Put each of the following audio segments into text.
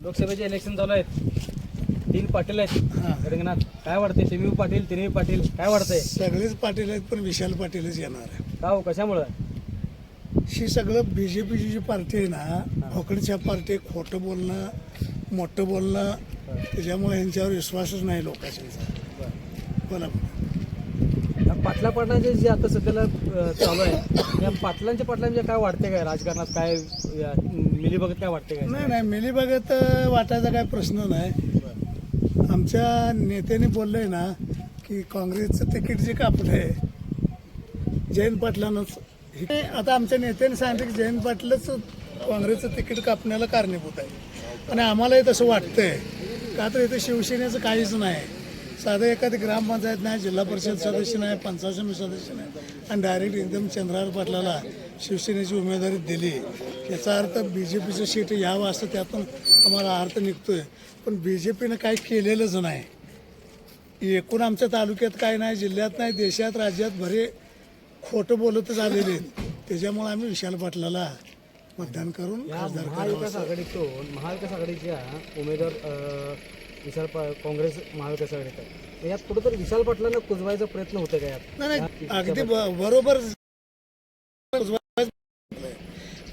लोकसभेचे इलेक्शन चालू आहेत. तीन पाटील आहेत. हां. रिंगणात काय वाटते तिन्ही पाटील तिन्ही पाटील काय वाटतंय? सगळेच पाटील आहेत पण विशाल पाटीलच येणार आहे. का हो? कशामुळं? ही सगळं बी जे पीची जी पार्टी आहे ना खोकडीच्या पार्टी खोटं बोलणं मोठं बोलणं त्याच्यामुळे यांच्यावर विश्वासच नाही लोकांचा. बोला पाटला पाटलांचे जे आता सध्याला चालू आहे या पाटलांच्या पाटलांच्या काय वाटते काय राजकारणात? काय या, काय वाटते काय? नाही नाही मिलीभगत वाटायचा काय प्रश्न नाही. आमच्या नेत्याने बोललंय ना की काँग्रेसचं तिकीट जे कापलं आहे जयंत पाटलांनाच. हे- आता आमच्या नेत्याने सांगितलं की जयंत पाटलंच काँग्रेसचं तिकीट कापण्याला कारणीभूत आहे. आणि आम्हालाही तसं वाटतंय. का तर इथं शिवसेनेचं काहीच नाही. साधं एखादी ग्रामपंचायत नाही जिल्हा परिषद सदस्य नाही पंचायत समिती सदस्य नाही. आणि डायरेक्ट एकदम चंद्रार पाटलाला शिवसेनेची उमेदवारी दिली. याचा अर्थ बी जे पीचं सीट यावं असं त्यातून आम्हाला अर्थ निघतोय. पण बी जे पीनं काही केलेलंच नाही. एकूण आमच्या तालुक्यात काय नाही जिल्ह्यात नाही देशात राज्यात भरे खोटं बोलतच आलेले आहेत. त्याच्यामुळे आम्ही विशाल पाटलाला मतदान करून महाविकास आघाडीतून महाविकास आघाडीच्या उमेदवार विशाल पा काँग्रेस महाविकास आघाडीत आहे. यात कुठंतरी विशाल पाटलांना कुजवायचा प्रयत्न होतो का यात? नाही नाही अगदी ब- बरोबर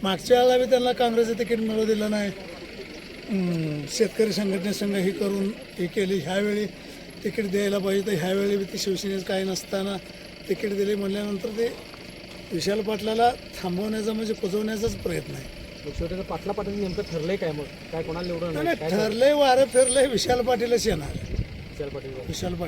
मागच्या वेळेला बी त्यांना काँग्रेसचं तिकीट मिळू दिलं नाही. हम्म, शेतकरी संघटनेसंघ ही करून ही केली. ह्यावेळी तिकीट द्यायला पाहिजे तर ह्यावेळी बी ते शिवसेनेचं काही नसताना तिकीट दिले म्हणल्यानंतर ते विशाल पाटलाला थांबवण्याचा म्हणजे कुजवण्याचाच प्रयत्न आहे. शेवटी पाटला पाटील नेमकं ठरलंय काय मग? काय कोणाला निवडून नाही ठरलंय वारं फिरलंय विशाल पाटीलच येणार. विशाल पाटील. विशाल पाटील.